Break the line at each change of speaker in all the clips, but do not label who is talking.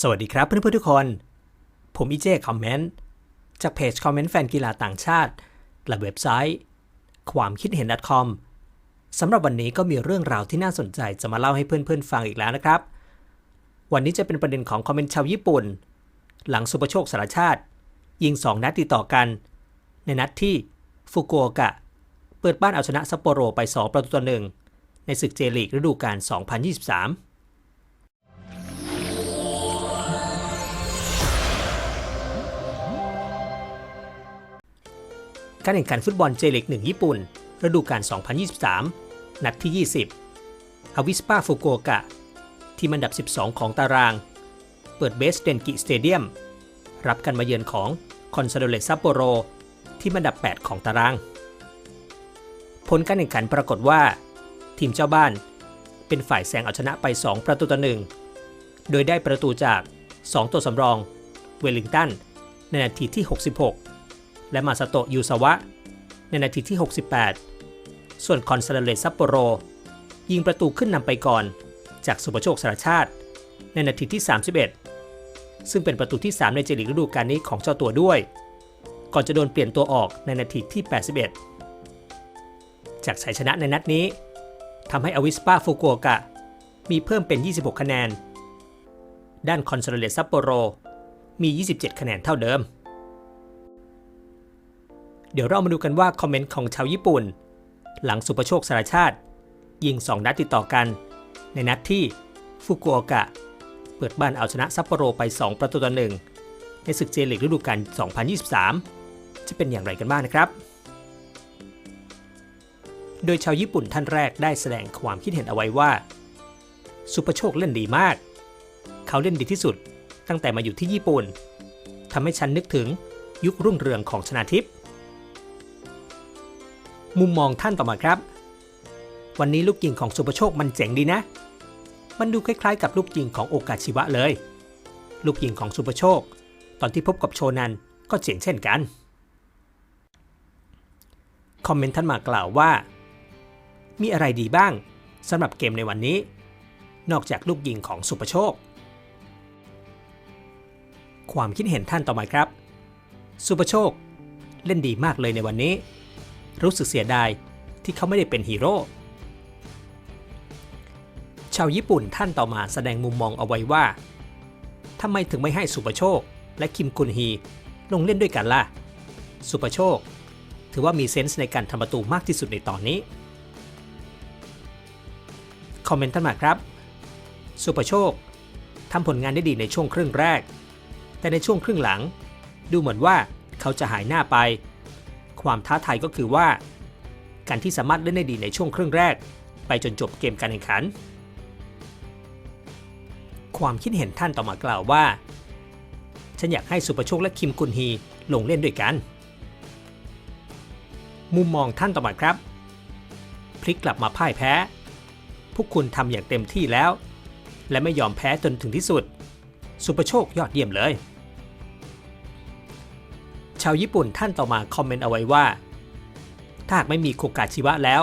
สวัสดีครับเพื่อนๆทุกคน ผมอีเจคอมเมนต์จากเพจคอมเมนต์แฟนกีฬาต่างชาติ และเว็บไซต์ ความคิดเห็น .com สำหรับวันนี้ก็มีเรื่องราวที่น่าสนใจจะมาเล่าให้เพื่อนๆฟังอีกแล้วนะครับ วันนี้จะเป็นประเด็นของคอมเมนต์ชาวญี่ปุ่น หลังสุปโชคสารชาติ ยิง 2 นัดติดต่อกัน ในนัดที่ฟุกุโอกะ เปิดบ้านเอาชนะซัปโปโรไป 2 ประตูต่อหนึ่งในศึกเจลีกฤดูกาล2023 การแข่งขันฟุตบอลเจลีก1ญี่ปุ่น ฤดูกาล 2023 นัดที่ 20 อวิสปาฟุกุโอกะ ทีมอันดับ 12 ของตาราง เปิดเบสเดนกิสเตเดียม รับกันมาเยือนของคอนซาโดเลซัปโปโร ทีมอันดับ 8 ของตาราง ผลการแข่งขันปรากฏว่า ทีมเจ้าบ้านเป็นฝ่ายแซงเอาชนะไป 2 ประตูต่อหนึ่ง โดยได้ประตูจาก 2 ตัวสำรอง เวลลิงตัน ในนาทีที่ 66 และมาซาโตะยูซาวะ ในนาทีที่ 68 ส่วนคอนซาเลซัปโปโร ยิงประตูขึ้นนำไปก่อน จากสุปโชคสารชาติ ในนาทีที่ 31 ซึ่งเป็นประตูที่ 3 ในเจลีกฤดูกาลนี้ของเจ้าตัวด้วย ก่อนจะโดนเปลี่ยนตัวออกในนาทีที่ 81 จากชัยชนะในนัดนี้ทำให้อวิสปาฟุกุโอกะ มีเพิ่มเป็น 26 คะแนน ด้านคอนซาเลซัปโปโรมี 27 คะแนนเท่าเดิม เดี๋ยวเรามาดูกันว่าคอมเมนต์ของชาวญี่ปุ่น หลังสุปโชคสารชาติ ยิง 2 นัดติดต่อกัน ในนัดที่ฟุกุโอกะ เปิดบ้านเอาชนะซัปโปโรไป 2 ประตูต่อหนึ่งในศึกเจลิกฤดูกาล 2023 จะเป็นอย่างไรกันบ้างนะครับ โดยชาวญี่ปุ่นท่านแรกได้แสดงความคิดเห็นเอาไว้ว่า สุปโชคเล่นดีมาก เขาเล่นดีที่สุดตั้งแต่มาอยู่ที่ญี่ปุ่นทำให้ฉันนึกถึงยุครุ่งเรืองของชนาทิพย์ มุมมองท่านต่อมาครับ วันนี้ลูกยิงของสุปโชคมันเจ๋งดีนะ มันดูคล้ายๆ กับลูกยิงของโอกาชิวะเลย ลูกยิงของสุปโชค ตอนที่พบกับโชนันก็เจ๋งเช่นกัน คอมเมนต์ท่านมากล่าวว่า มีอะไรดีบ้างสำหรับเกมในวันนี้ นอกจากลูกยิงของสุปโชค ความคิดเห็นท่านต่อมาครับ สุปโชคเล่นดีมากเลยในวันนี้ รู้สึกเสียดายที่เขาไม่ได้เป็นฮีโร่ ชาวญี่ปุ่นท่านต่อมาแสดงมุมมองเอาไว้ว่าทำไมถึงไม่ให้สุปโชค และคิมกุนฮีลงเล่นด้วยกันล่ะ สุปโชค ถือว่ามีเซนส์ในการทำประตูมากที่สุดในตอนนี้ คอมเมนต์ท่านมาครับ สุปโชคทำผลงานได้ดีในช่วงครึ่งแรก แต่ในช่วงครึ่งหลัง ดูเหมือนว่าเขาจะหายหน้าไป ความท้าทายก็คือว่า การที่สามารถเล่นได้ดีในช่วงครึ่งแรก ไปจนจบเกมการแข่งขัน ความคิดเห็นท่านต่อมากล่าวว่า ฉันอยากให้สุประโชคและคิมกุนฮีลงเล่นด้วยกัน มุมมองท่านต่อมาครับ พลิกกลับมาพ่ายแพ้ พวกคุณทำอย่างเต็มที่แล้ว และไม่ยอมแพ้จนถึงที่สุด สุประโชคยอดเยี่ยมเลย ชาวญี่ปุ่นท่านต่อมาคอมเมนต์เอาไว้ว่า ถ้าหากไม่มีโคกาชิวะแล้ว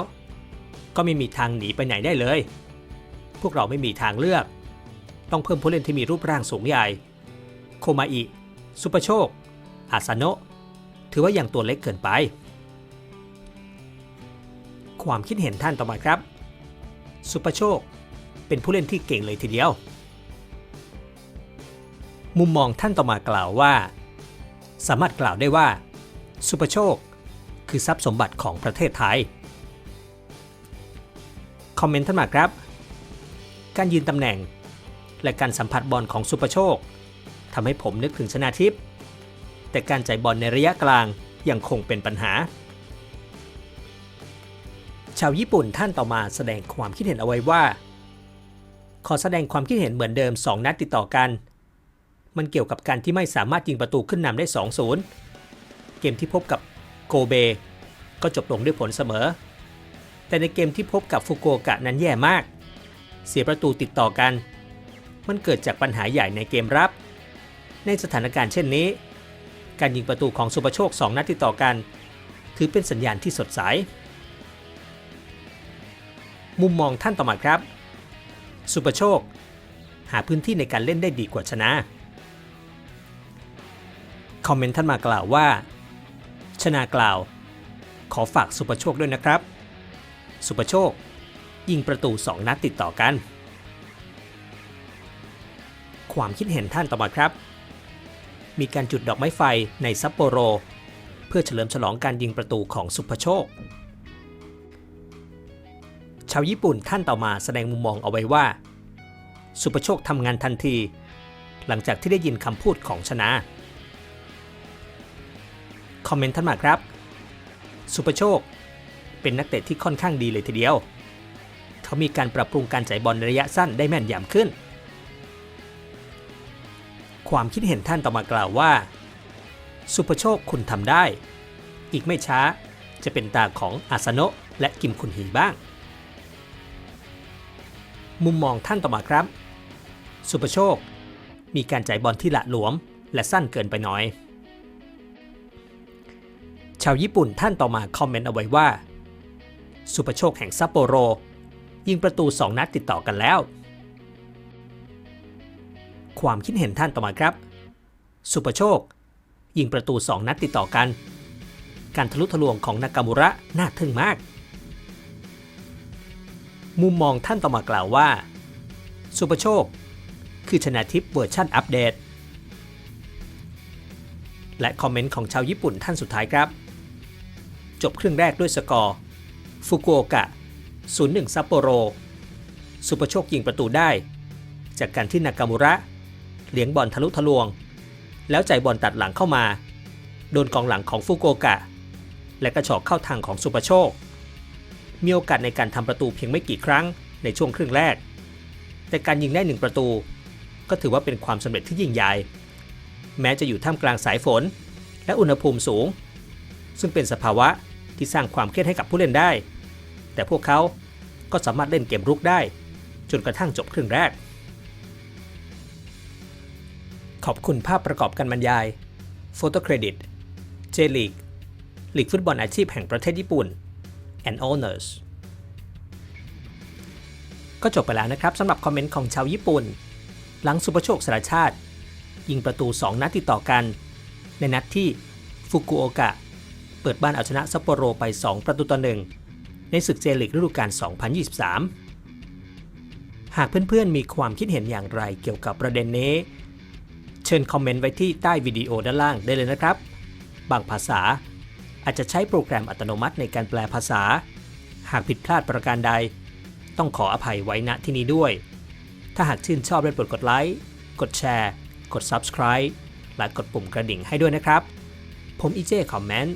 ก็ไม่มีทางหนีไปไหนได้เลย พวกเราไม่มีทางเลือก ต้องเพิ่มผู้เล่นที่มีรูปร่างสูงใหญ่ โคมาอิสุปโชค อาซาโนะถือว่าอยังตัวเล็กเกินไป ความคิดเห็นท่านต่อมาครับสุปโชค เป็นผู้เล่นที่เก่งเลยทีเดียว มุมมองท่านต่อมากล่าวว่า สามารถกล่าวได้ว่า สุปโชค คือทรัพย์สมบัติของประเทศไทย คอมเมนต์ท่านมาครับ การยืนตำแหน่ง และการสัมผัสบอลของสุปโชคทำให้ผมนึกถึงชนาทิพย์แต่การจ่ายบอลในระยะกลางยังคงเป็นปัญหา ชาวญี่ปุ่นท่านต่อมาแสดงความคิดเห็นเอาไว้ว่า ขอแสดงความคิดเห็นเหมือนเดิม 2 นัดติดต่อกัน มันเกี่ยวกับการที่ไม่สามารถยิงประตูขึ้นนำได้ 2-0 เกมที่พบกับโกเบ ก็จบลงด้วยผลเสมอ แต่ในเกมที่พบกับฟุกุโอกะนั้นแย่มาก เสียประตูติดต่อกัน มันเกิดจากปัญหาใหญ่ในเกมรับ ในสถานการณ์เช่นนี้ การยิงประตูของสุปโชค 2 นัดติดต่อกัน ถือเป็นสัญญาณที่สดใส มุมมองท่านต่อมาครับ สุปโชค หาพื้นที่ในการเล่นได้ดีกว่าชนะ คอมเมนต์ท่านมากล่าวว่า ชนะกล่าว ขอฝากสุประโชคด้วยนะครับ สุประโชค ยิงประตู 2 นัดติดต่อกัน ความคิดเห็นท่านต่อมาครับ มีการจุดดอกไม้ไฟในซัปโปโร เพื่อเฉลิมฉลองการยิงประตูของสุภโชค ชาวญี่ปุ่นท่านต่อมาแสดงมุมมองเอาไว้ว่า สุภโชคทำงานทันที หลังจากที่ได้ยินคำพูดของชนะ อมเมนต์ท่านมาครับ สุภโชค เป็นนักเตะที่ค่อนข้างดีเลยทีเดียว เขามีการปรับปรุงการจ่ายบอลในระยะสั้นได้แม่นยำขึ้น ความคิดเห็นท่านต่อมากล่าวว่า สุภโชคคุณทำได้ อีกไม่ช้าจะเป็นตาของอาสโนะและกิมคุนฮีบ้าง มุมมองท่านต่อมาครับ สุภโชค มีการจ่ายบอลที่ละหลวม และสั้นเกินไปหน่อย ชาวญี่ปุ่นท่านต่อมาคอมเมนต์เอาไว้ว่า สุภโชคแห่งซัปโปโร ยิงประตู 2 นัดติดต่อกันแล้ว ความคิดเห็นท่านต่อมาครับ สุภโชค ยิงประตู 2 นัดติดต่อกัน การทะลุทะลวงของนากามุระน่าทึ่งมาก มุมมองท่านต่อมากล่าวว่า สุภโชค คือชนะทิพย์เวอร์ชั่นอัปเดตและคอมเมนต์ของชาวญี่ปุ่นท่านสุดท้ายครับ จบครึ่งแรกด้วยสกอร์ฟุกุโอกะ 0-1 ซัปโปโร สุภโชคยิงประตูได้ จากการที่นากามุระ เลี้ยงบอลทะลุทะลวง แล้วใจบอลตัดหลังเข้ามา โดนกองหลังของฟุกุโอกะ และกระชอกเข้าทางของสุภโชค มีโอกาสในการทำประตูเพียงไม่กี่ครั้งในช่วงครึ่งแรก แต่การยิงได้หนึ่งประตู ก็ถือว่าเป็นความสำเร็จที่ยิ่งใหญ่ แม้จะอยู่ท่ามกลางสายฝน และอุณหภูมิสูง ซึ่งเป็นสภาวะ ที่สร้างความเครียดให้กับผู้เล่นได้ แต่พวกเขาก็สามารถเล่นเกมรุกได้ จนกระทั่งจบครึ่งแรก ขอบคุณภาพประกอบการบรรยาย Photo Credit J League ลีกฟุตบอลอาชีพแห่งประเทศญี่ปุ่น and Owners ก็จบไปแล้วนะครับสำหรับคอมเมนต์ของชาวญี่ปุ่น หลังสุภโชคสารชาติ ยิงประตู 2 นัดติดต่อกัน ในนัดที่ฟุกุโอกะ เปิดบ้านเอาชนะซัปโปโรไป 2 ประตูต่อหนึ่งในศึกเจลิกฤดูกาล 2023 หากเพื่อนๆ มีความคิดเห็นอย่างไรเกี่ยวกับประเด็นนี้ เชิญคอมเมนต์ไว้ที่ใต้วิดีโอด้านล่างได้เลยนะครับ บางภาษาอาจจะใช้โปรแกรมอัตโนมัติในการแปลภาษา หากผิดพลาดประการใด ต้องขออภัยไว้ณที่นี้ด้วย ถ้าหากชื่นชอบได้โปรดกดไลค์ กดแชร์ กด Subscribe และกดปุ่มกระดิ่งให้ด้วยนะครับ ผมอีเจคอมเมนต์